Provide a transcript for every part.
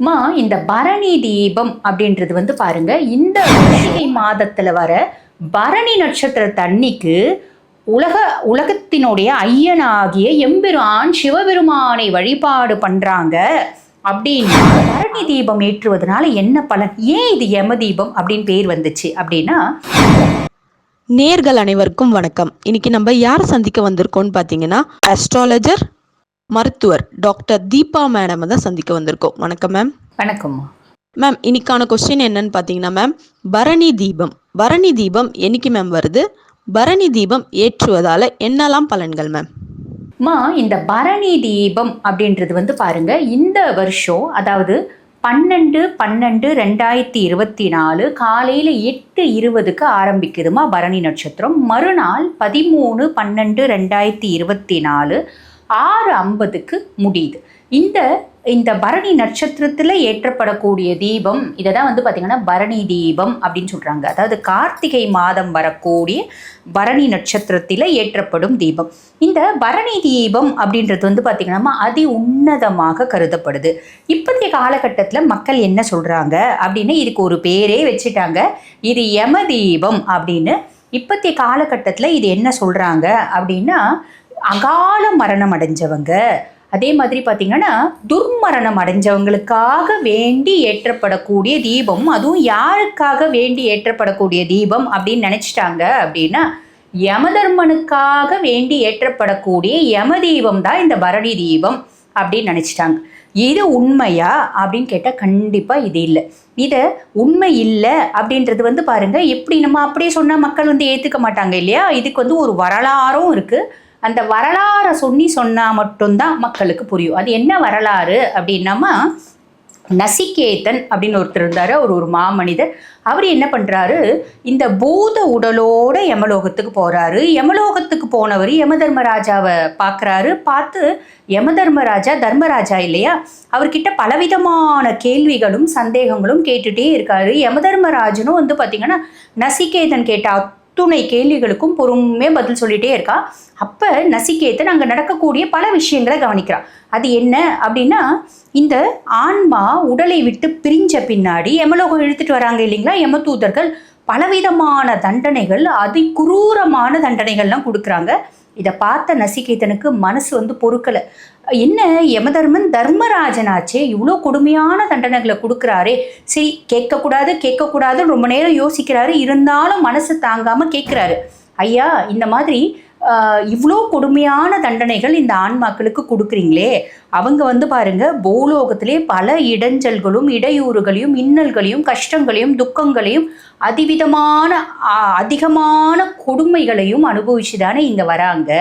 மா இந்த பரணி தீபம் அப்படின்றது வந்து பாருங்க இந்த கார்த்திகை மாதத்துல வர பரணி நட்சத்திர தண்ணிக்கு உலக உலகத்தினுடைய ஐயனாகிய எம்பெருமான் சிவபெருமானை வழிபாடு பண்றாங்க அப்படின்னு பரணி தீபம் ஏற்றுவதனால என்ன பலன்? ஏன் இது யம தீபம் அப்படின்னு பேர் வந்துச்சு அப்படின்னா நேர்கள் அனைவருக்கும் வணக்கம். இன்னைக்கு நம்ம யார் சந்திக்க வந்திருக்கோம்னு பார்த்தீங்கன்னா அஸ்ட்ராலஜர் மருத்துவர் டாக்டர் தீபா மேடம் தான் சந்திக்க வந்திருக்கோம். வணக்கம் மேம். வணக்கம்மா மேம் இன்னைக்கான கொஸ்டின் என்னன்னு பார்த்தீங்கன்னா மேம் பரணி தீபம். பரணி தீபம் என்னைக்கு மேம் வருது? பரணி தீபம் ஏற்றுவதால என்னெல்லாம் பலன்கள் மேம்? மா இந்த பரணி தீபம் அப்படின்றது வந்து பாருங்க இந்த வருஷம் அதாவது பன்னெண்டு பன்னெண்டு ரெண்டாயிரத்தி இருபத்தி நாலு காலையில் எட்டு இருபதுக்கு ஆரம்பிக்குதுமா பரணி நட்சத்திரம். மறுநாள் பதிமூணு பன்னெண்டு ரெண்டாயிரத்தி இருபத்தி நாலு ஆறு ஐம்பதுக்கு முடியுது. இந்த இந்த பரணி நட்சத்திரத்தில் ஏற்றப்படக்கூடிய தீபம் இதை தான் வந்து பார்த்திங்கன்னா பரணி தீபம் அப்படின்னு சொல்கிறாங்க அதாவது கார்த்திகை மாதம் வரக்கூடிய பரணி நட்சத்திரத்தில் ஏற்றப்படும் தீபம். இந்த பரணி தீபம் அப்படின்றது வந்து பார்த்திங்கன்னா அதி உன்னதமாக கருதப்படுது. இப்போதைய காலகட்டத்தில் மக்கள் என்ன சொல்கிறாங்க அப்படின்னு இதுக்கு ஒரு பேரே வச்சுட்டாங்க. இது யம தீபம் அப்படின்னு. இப்போதைய காலகட்டத்தில் இது என்ன சொல்கிறாங்க அப்படின்னா அகால மரணம் அடைஞ்சவங்க. அதே மாதிரி பார்த்தீங்கன்னா துர்மரணம் அடைஞ்சவங்களுக்காக வேண்டி ஏற்றப்படக்கூடிய தீபம் அதுவும் யாருக்காக வேண்டி ஏற்றப்படக்கூடிய தீபம் அப்படின்னு நினச்சிட்டாங்க அப்படின்னா யமதர்மனுக்காக வேண்டி ஏற்றப்படக்கூடிய யம தீபம் தான் இந்த பரணி தீபம் அப்படின்னு நினச்சிட்டாங்க. இது உண்மையா அப்படின்னு கேட்டால் கண்டிப்பாக இது இல்லை. இதை உண்மை இல்லை அப்படின்றது வந்து பாருங்கள் எப்படி நம்ம அப்படியே சொன்னால் மக்கள் வந்து ஏற்றுக்க மாட்டாங்க இல்லையா? இதுக்கு வந்து ஒரு வரலாறும் இருக்குது அந்த வரலாறை சொல்லி சொன்னால் மட்டும்தான் மக்களுக்கு புரியும். அது என்ன வரலாறு அப்படின்னாமா நசிகேதன் அப்படின்னு ஒருத்தர் இருந்தார். அவர் ஒரு மாமனிதர். அவர் என்ன பண்ணுறாரு இந்த பூத உடலோட யமலோகத்துக்கு போகிறாரு யமலோகத்துக்கு போனவர் யமதர்மராஜாவை பார்க்குறாரு. பார்த்து யமதர்மராஜா தர்மராஜா இல்லையா? அவர்கிட்ட பலவிதமான கேள்விகளும் சந்தேகங்களும் கேட்டுகிட்டே இருக்காரு. யமதர்மராஜனும் வந்து பார்த்திங்கன்னா நசிகேதன் கேட்ட அத்துணை கேள்விகளுக்கும் பொறுமையாக பதில் சொல்லிகிட்டே இருக்கா. அப்போ நசிகேதன் அங்கே நடக்கக்கூடிய பல விஷயங்களை கவனிக்கிறான் அது என்ன அப்படின்னா இந்த ஆன்மா உடலை விட்டு பிரிஞ்ச பின்னாடி எமலோகம் இழுத்துட்டு வராங்க இல்லைங்களா? யமதூதர்கள் பலவிதமான தண்டனைகள் அதி குரூரமான தண்டனைகள்லாம் கொடுக்குறாங்க. இதை பார்த்த நசிகேதனுக்கு மனசு வந்து பொறுக்கலை. என்ன யமதர்மன் தர்மராஜனாச்சே இவ்வளோ கொடுமையான தண்டனைகளை கொடுக்குறாரே. சரி கேட்கக்கூடாது கேட்கக்கூடாதுன்னு ரொம்ப நேரம் யோசிக்கிறாரு. இருந்தாலும் மனசு தாங்காமல் கேட்குறாரு. ஐயா இந்த மாதிரி இவ்வளோ கொடுமையான தண்டனைகள் இந்த ஆன்மாக்களுக்கு கொடுக்குறீங்களே. அவங்க வந்து பாருங்க பூலோகத்திலே பல இடைஞ்சல்களும் இடையூறுகளையும் இன்னல்களையும் கஷ்டங்களையும் துக்கங்களையும் அதிவிதமான அதிகமான கொடுமைகளையும் அனுபவிச்சு தானே இங்கே வராங்க.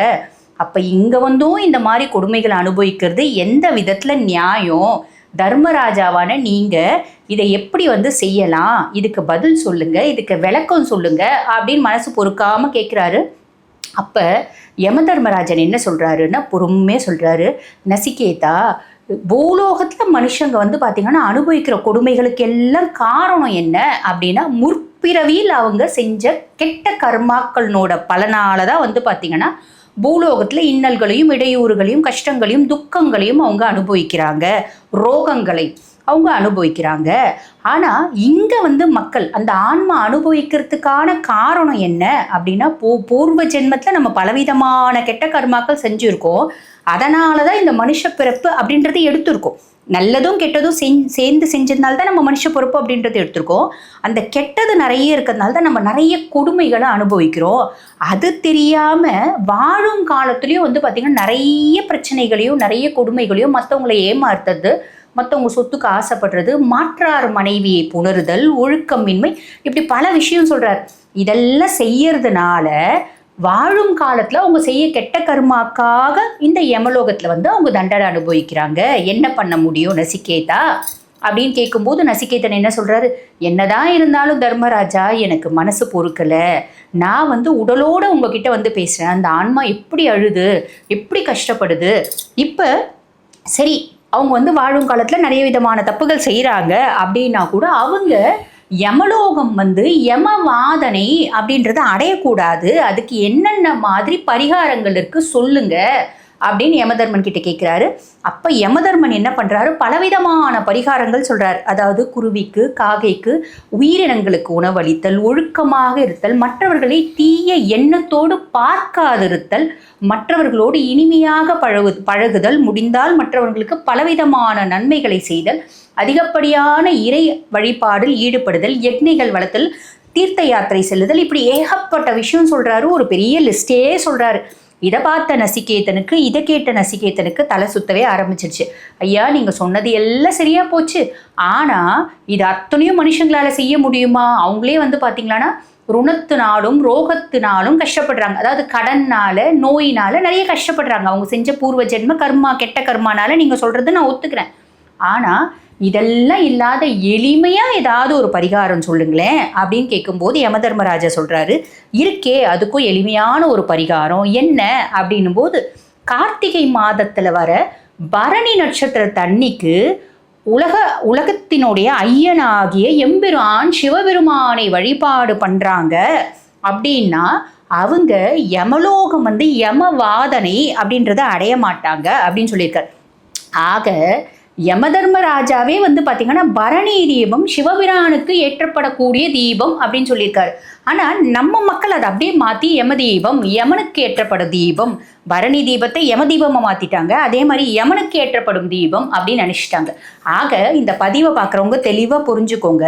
அப்போ இங்கே வந்தும் இந்த மாதிரி கொடுமைகளை அனுபவிக்கிறது எந்த விதத்தில் நியாயம்? தர்மராஜாவான நீங்கள் இதை எப்படி வந்து செய்யலாம்? இதுக்கு பதில் சொல்லுங்கள் இதுக்கு விளக்கம் சொல்லுங்கள் அப்படின்னு மனசு பொறுக்காமல் கேட்குறாரு அப்போ யமதர்மராஜன் என்ன சொல்கிறாருன்னா பொறுமையாக சொல்கிறாரு நசிகேதா பூலோகத்தில் மனுஷங்க வந்து பார்த்திங்கன்னா அனுபவிக்கிற கொடுமைகளுக்கு எல்லாம் காரணம் என்ன அப்படின்னா முற்பிறவியில் அவங்க செஞ்ச கெட்ட கர்மாக்களோட பலனால தான் வந்து பார்த்திங்கன்னா பூலோகத்தில் இன்னல்களையும் இடையூறுகளையும் கஷ்டங்களையும் துக்கங்களையும் அவங்க அனுபவிக்கிறாங்க. ரோகங்களை. அவங்க அனுபவிக்கிறாங்க. ஆனால் இங்கே வந்து மக்கள் அந்த ஆன்மா அனுபவிக்கிறதுக்கான காரணம் என்ன அப்படின்னா பூ பூர்வ ஜென்மத்தில் நம்ம பலவிதமான கெட்ட கர்மாக்கள் செஞ்சுருக்கோம். அதனால தான் இந்த மனுஷ பிறப்பு அப்படின்றது எடுத்திருக்கோம். நல்லதும் கெட்டதும் செஞ் சேர்ந்து செஞ்சதுனால தான் நம்ம மனுஷ பிறப்பு அப்படின்றது எடுத்திருக்கோம். அந்த கெட்டது நிறைய இருக்கிறதுனால தான் நம்ம நிறைய கொடுமைகளை அனுபவிக்கிறோம். அது தெரியாமல் வாழும் காலத்துலேயும் வந்து பார்த்திங்கன்னா நிறைய பிரச்சனைகளையும் நிறைய கொடுமைகளையும் மற்றவங்களை ஏமாத்துறது மற்றவங்க சொத்துக்கு ஆசைப்படுறது மாற்றார் மனைவியை புணருதல் ஒழுக்கமின்மை இப்படி பல விஷயம் சொல்கிறார் இதெல்லாம் செய்யறதுனால வாழும் காலத்தில் அவங்க செய்ய கெட்ட கர்மாக்காக இந்த யமலோகத்தில் வந்து அவங்க தண்டனை அனுபவிக்கிறாங்க. என்ன பண்ண முடியும் நசிகேதா? அப்படின்னு கேட்கும்போது நசிகேதன் என்ன சொல்கிறாரு என்னதான் இருந்தாலும் தர்மராஜா எனக்கு மனசு பொறுக்கலை. நான் வந்து உடலோடு உங்ககிட்ட வந்து பேசுகிறேன் அந்த ஆன்மா எப்படி அழுது? எப்படி கஷ்டப்படுது? இப்போ சரி அவங்க வந்து வாழும் காலத்தில் நிறைய விதமான தப்புகள் செய்கிறாங்க அப்படின்னா கூட அவங்க யமலோகம் வந்து யமவாதனை அப்படின்றத அடையக்கூடாது. அதுக்கு என்னென்ன மாதிரி பரிகாரங்கள் இருக்குது சொல்லுங்கள் அப்படின்னு யமதர்மன் கிட்ட கேட்குறாரு அப்போ யமதர்மன் என்ன பண்ணுறாரு பலவிதமான பரிகாரங்கள் சொல்கிறார் அதாவது குருவிக்கு காகைக்கு உயிரினங்களுக்கு உணவளித்தல் ஒழுக்கமாக இருத்தல் மற்றவர்களை தீய எண்ணத்தோடு பார்க்காதிருத்தல் மற்றவர்களோடு இனிமையாக பழகு பழகுதல் முடிந்தால் மற்றவர்களுக்கு பலவிதமான நன்மைகளை செய்தல் அதிகப்படியான இறை வழிபாடில் ஈடுபடுதல் யக்னிகள் வளர்த்தல் தீர்த்த யாத்திரை செல்லுதல் இப்படி ஏகப்பட்ட விஷயம் சொல்கிறாரு ஒரு பெரிய லிஸ்டே சொல்கிறாரு இதை பார்த்த நசிகேதனுக்கு இதை கேட்ட நசிகேதனுக்கு தலை சுத்தவே ஆரம்பிச்சிருச்சு. ஐயா நீங்க சொன்னது எல்லாம் சரியா போச்சு. ஆனா இது அத்தனையும் மனுஷங்களால செய்ய முடியுமா? அவங்களே வந்து பாத்தீங்களான்னா ருணத்தினாலும் ரோகத்தினாலும் கஷ்டப்படுறாங்க. அதாவது கடன்னால நோயினால நிறைய கஷ்டப்படுறாங்க. அவங்க செஞ்ச பூர்வ ஜென்ம கர்மா கெட்ட கர்மானால நீங்க சொல்றது நான் ஒத்துக்கிறேன். ஆனா இதெல்லாம் இல்லாத எளிமையாக ஏதாவது ஒரு பரிகாரம் சொல்லுங்களேன் அப்படின்னு கேட்கும்போது யமதர்மராஜா சொல்கிறாரு இருக்கே அதுக்கும் எளிமையான ஒரு பரிகாரம் என்ன அப்படின்னும் போது கார்த்திகை மாதத்தில் வர பரணி நட்சத்திர தண்ணிக்கு உலக உலகத்தினுடைய ஐயனாகிய எம்பெருமான் சிவபெருமானை வழிபாடு பண்ணுறாங்க அப்படின்னா அவங்க யமலோகம் வந்து யமவாதனை அப்படின்றத அடைய மாட்டாங்க அப்படின்னு சொல்லியிருக்காரு. ஆக யமதர்மராஜாவே வந்து பார்த்தீங்கன்னா பரணி தீபம் சிவபிரானுக்கு ஏற்றப்படக்கூடிய தீபம் அப்படின்னு சொல்லியிருக்காரு. ஆனால் நம்ம மக்கள் அதை அப்படியே மாற்றி யம தீபம் யமனுக்கு ஏற்றப்படும் தீபம் பரணி தீபத்தை யம தீபமாக மாற்றிட்டாங்க அதே மாதிரி யமனுக்கு ஏற்றப்படும் தீபம் அப்படின்னு நினச்சிட்டாங்க. ஆக இந்த பதிவை பார்க்குறவங்க தெளிவாக புரிஞ்சுக்கோங்க.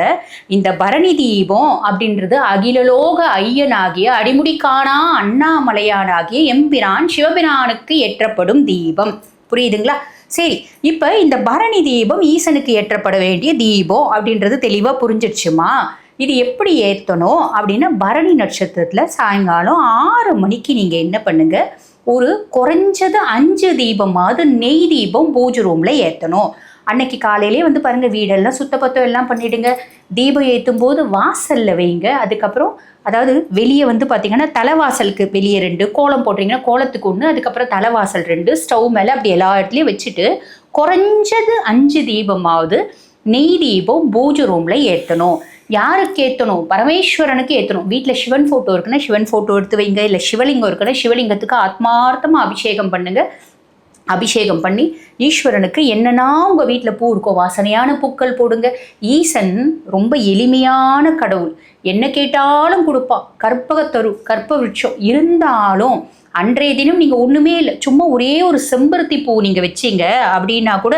இந்த பரணி தீபம் அப்படின்றது அகிலலோக ஐயனாகிய அடிமுடி காணா அண்ணாமலையானாகிய எம்பிரான் சிவபிரானுக்கு ஏற்றப்படும் தீபம். புரியுதுங்களா? சரி இப்போ இந்த பரணி தீபம் ஈசனுக்கு ஏற்றப்பட வேண்டிய தீபம் அப்படின்றது தெளிவாக புரிஞ்சிடுச்சுமா இது எப்படி ஏற்றணும் அப்படின்னா பரணி நட்சத்திரத்தில் சாயங்காலம் ஆறு மணிக்கு நீங்கள் என்ன பண்ணுங்கள் ஒரு குறைஞ்சது அஞ்சு தீபமாவது நெய் தீபம் பூஜை ரூமில் ஏற்றணும் அன்னைக்கு காலையிலே வந்து பாருங்க வீடெல்லாம் சுத்தப்பத்தம் எல்லாம் பண்ணிடுங்க. தீபம் ஏற்றும் போது வாசல்ல வைங்க. அதுக்கப்புறம் அதாவது வெளியே வந்து பார்த்தீங்கன்னா தலைவாசலுக்கு வெளியே ரெண்டு கோலம் போடுறீங்கன்னா கோலத்துக்கு ஒன்று அதுக்கப்புறம் தலைவாசல் ரெண்டு ஸ்டவ் மேலே அப்படி எல்லா இடத்துலையும் வச்சுட்டு குறைஞ்சது அஞ்சு தீபமாவது நெய் தீபம் பூஜை ரூமில் ஏற்றணும் யாருக்கு ஏற்றணும் பரமேஸ்வரனுக்கு ஏற்றணும் வீட்டில் சிவன் ஃபோட்டோ இருக்குன்னா சிவன் ஃபோட்டோ எடுத்து வைங்க. இல்லை சிவலிங்கம் இருக்குன்னா சிவலிங்கத்துக்கு ஆத்மார்த்தமாக அபிஷேகம் பண்ணுங்கள் அபிஷேகம் பண்ணி ஈஸ்வரனுக்கு என்னென்னா உங்கள் வீட்டில் பூ இருக்கோ வாசனையான பூக்கள் போடுங்க. ஈசன் ரொம்ப எளிமையான கடவுள். என்ன கேட்டாலும் கொடுப்பா. கற்பகத்தரு கற்ப விருட்சம் இருந்தாலும் அன்றைய தினம் நீங்கள் ஒன்றுமே இல்லை. சும்மா ஒரே ஒரு செம்பருத்தி பூ நீங்கள் வச்சீங்க அப்படின்னா கூட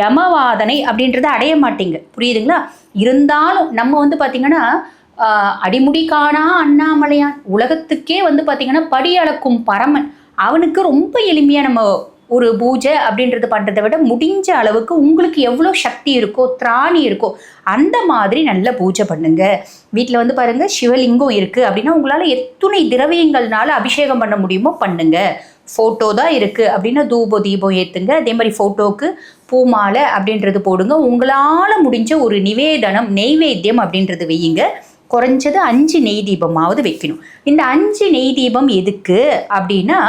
யமவாதனை அப்படின்றத அடைய மாட்டீங்க. புரியுதுங்களா? இருந்தாலும் நம்ம வந்து பார்த்திங்கன்னா அடிமுடி காணா அண்ணாமலையான். உலகத்துக்கே வந்து பார்த்திங்கன்னா படி அளக்கும் பரமன். அவனுக்கு ரொம்ப எளிமையாக நம்ம ஒரு பூஜை அப்படின்றது பண்ணுறதை விட முடிஞ்ச அளவுக்கு உங்களுக்கு எவ்வளோ சக்தி இருக்கோ திராணி இருக்கோ அந்த மாதிரி நல்ல பூஜை பண்ணுங்க. வீட்டில் வந்து பாருங்க சிவலிங்கம் இருக்குது அப்படின்னா உங்களால் எத்துணை திரவியங்கள்னால அபிஷேகம் பண்ண முடியுமோ பண்ணுங்க. ஃபோட்டோ தான் இருக்குது அப்படின்னா தூப தீபம் ஏற்றுங்க அதே மாதிரி ஃபோட்டோவுக்கு பூமாலை அப்படின்றது போடுங்க. உங்களால் முடிஞ்ச ஒரு நிவேதனம் நெய்வேத்தியம் அப்படின்றது வையுங்க. குறைஞ்சது அஞ்சு நெய் தீபமாவது வைக்கணும். இந்த அஞ்சு நெய் தீபம் எதுக்கு அப்படின்னா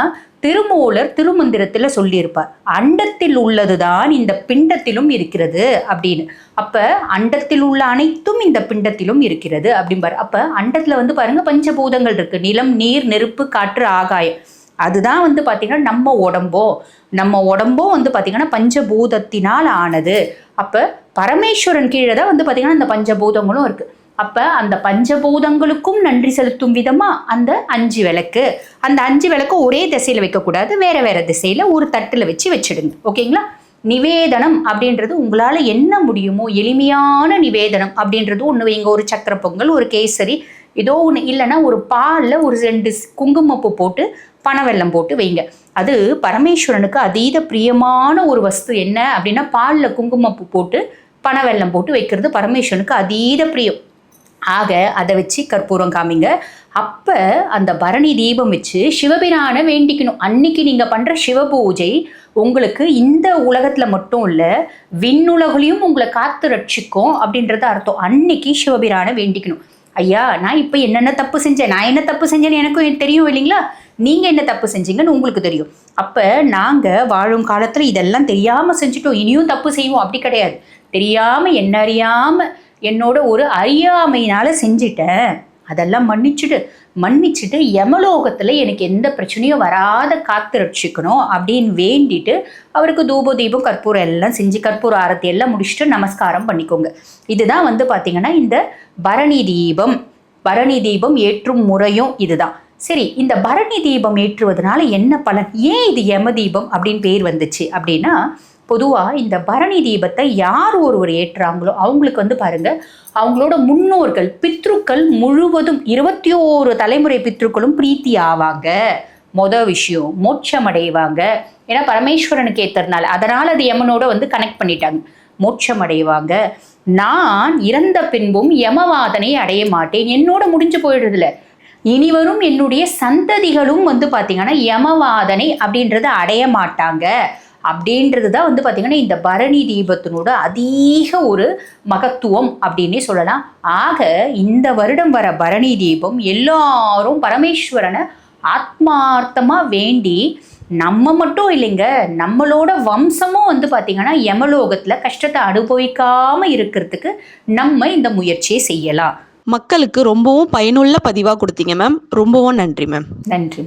திருமூலர் திருமந்திரத்தில் சொல்லியிருப்பார். அண்டத்தில் உள்ளதுதான் இந்த பிண்டத்திலும் இருக்கிறது அப்படின்னு. அப்போ அண்டத்தில் உள்ள அனைத்தும் இந்த பிண்டத்திலும் இருக்கிறது அப்படிம்பார். அப்போ அண்டத்தில் வந்து பாருங்கள் பஞ்சபூதங்கள் இருக்குது நிலம் நீர் நெருப்பு காற்று ஆகாயம். அதுதான் வந்து பார்த்திங்கன்னா நம்ம உடம்போ. நம்ம உடம்போ வந்து பார்த்திங்கன்னா பஞ்சபூதத்தினால் ஆனது. அப்போ பரமேஸ்வரன் கீழே தான் வந்து பார்த்திங்கன்னா இந்த பஞ்சபூதங்களும் இருக்குது அப்போ அந்த பஞ்சபூதங்களுக்கும் நன்றி செலுத்தும் விதமாக அந்த அஞ்சு விளக்கு. அந்த அஞ்சு விளக்கு ஒரே திசையில் வைக்கக்கூடாது வேற வேற திசையில் ஒரு தட்டில் வச்சு வச்சிடுங்க. ஓகேங்களா? நிவேதனம் அப்படின்றது உங்களால் என்ன முடியுமோ எளிமையான நிவேதனம் அப்படின்றது ஒன்று வைங்க. ஒரு சக்கர பொங்கல் ஒரு கேசரி ஏதோ ஒன்று இல்லைன்னா ஒரு பாலில் ஒரு ரெண்டு குங்குமப்பூ போட்டு பனவெல்லம் போட்டு வைங்க. அது பரமேஸ்வரனுக்கு அதீத பிரியமான ஒரு வஸ்து என்ன அப்படின்னா பாலில் குங்குமப்பூ போட்டு பனவெல்லம் போட்டு வைக்கிறது பரமேஸ்வரனுக்கு அதீத பிரியம். ஆக அதை வச்சு கற்பூரம் காமிங்க. அப்போ அந்த பரணி தீபம் வச்சு சிவபிரானை வேண்டிக்கணும். அன்னைக்கு நீங்கள் பண்ணுற சிவபூஜை உங்களுக்கு இந்த உலகத்தில் மட்டும் இல்லை விண்ணுலகுலையும் உங்களை காத்து ரட்சிக்கும் அப்படின்றது அர்த்தம். அன்னைக்கு சிவபிரானை வேண்டிக்கணும். ஐயா நான் இப்போ என்னென்ன தப்பு செஞ்சேன்? நான் என்ன தப்பு செஞ்சேன்னு எனக்கும் தெரியும் இல்லைங்களா? நீங்கள் என்ன தப்பு செஞ்சீங்கன்னு உங்களுக்கு தெரியும். அப்போ நாங்கள் வாழும் காலத்தில் இதெல்லாம் தெரியாமல் செஞ்சுட்டோம். இனியும் தப்பு செய்வோம். அப்படி கிடையாது. தெரியாமல் என்ன அறியாமல் என்னோட ஒரு அறியாமையினால் செஞ்சிட்டேன். அதெல்லாம் மன்னிச்சுடு. மன்னிச்சுட்டு யமலோகத்தில் எனக்கு எந்த பிரச்சனையும் வராத காத்து ரட்சிக்கணும் அப்படின்னு வேண்டிட்டு அவருக்கு தூப தீபம் கற்பூரம் எல்லாம் செஞ்சு கற்பூர ஆரத்தி எல்லாம் முடிச்சுட்டு நமஸ்காரம் பண்ணிக்கோங்க. இதுதான் வந்து பார்த்தீங்கன்னா இந்த பரணி தீபம். பரணி தீபம் ஏற்றும் முறையும் இதுதான். சரி இந்த பரணி தீபம் ஏற்றுவதனால என்ன பலன்? ஏன் இது யம தீபம் அப்படின்னு பேர் வந்துச்சு அப்படின்னா பொதுவாக இந்த பரணி தீபத்தை யார் ஒருவர் ஏற்றுறாங்களோ அவங்களுக்கு வந்து பாருங்க அவங்களோட முன்னோர்கள் பித்ருக்கள் முழுவதும் இருபத்தி ஓரு தலைமுறை பித்ருக்களும் பிரீத்தி ஆவாங்க. மொத விஷயம் மோட்சம் அடைவாங்க ஏன்னா பரமேஸ்வரனுக்கு ஏத்துறதுனால அதனால் அது யமனோட வந்து கனெக்ட் பண்ணிட்டாங்க. மோட்சம் அடைவாங்க நான் இறந்த பின்பும் யமவாதனை அடைய மாட்டேன். என்னோட முடிஞ்சு போயிடுறதுல. இனி வரும் என்னுடைய சந்ததிகளும் வந்து பார்த்தீங்கன்னா யமவாதனை அப்படின்றத அடைய மாட்டாங்க. அப்படின்றது தான் வந்து பார்த்தீங்கன்னா இந்த பரணி தீபத்தினோட அதிக ஒரு மகத்துவம் அப்படின்னே சொல்லலாம். ஆக இந்த வருடம் வர பரணி தீபம் எல்லாரும் பரமேஸ்வரனை ஆத்மார்த்தமாக வேண்டி நம்ம மட்டும் இல்லைங்க நம்மளோட வம்சமும் வந்து பார்த்திங்கன்னா யமலோகத்தில் கஷ்டத்தை அனுபவிக்காம இருக்கிறதுக்கு நம்ம இந்த முயற்சியை செய்யலாம். மக்களுக்கு ரொம்பவும் பயனுள்ள பதிவாக கொடுத்தீங்க மேம் ரொம்பவும் நன்றி மேம் நன்றி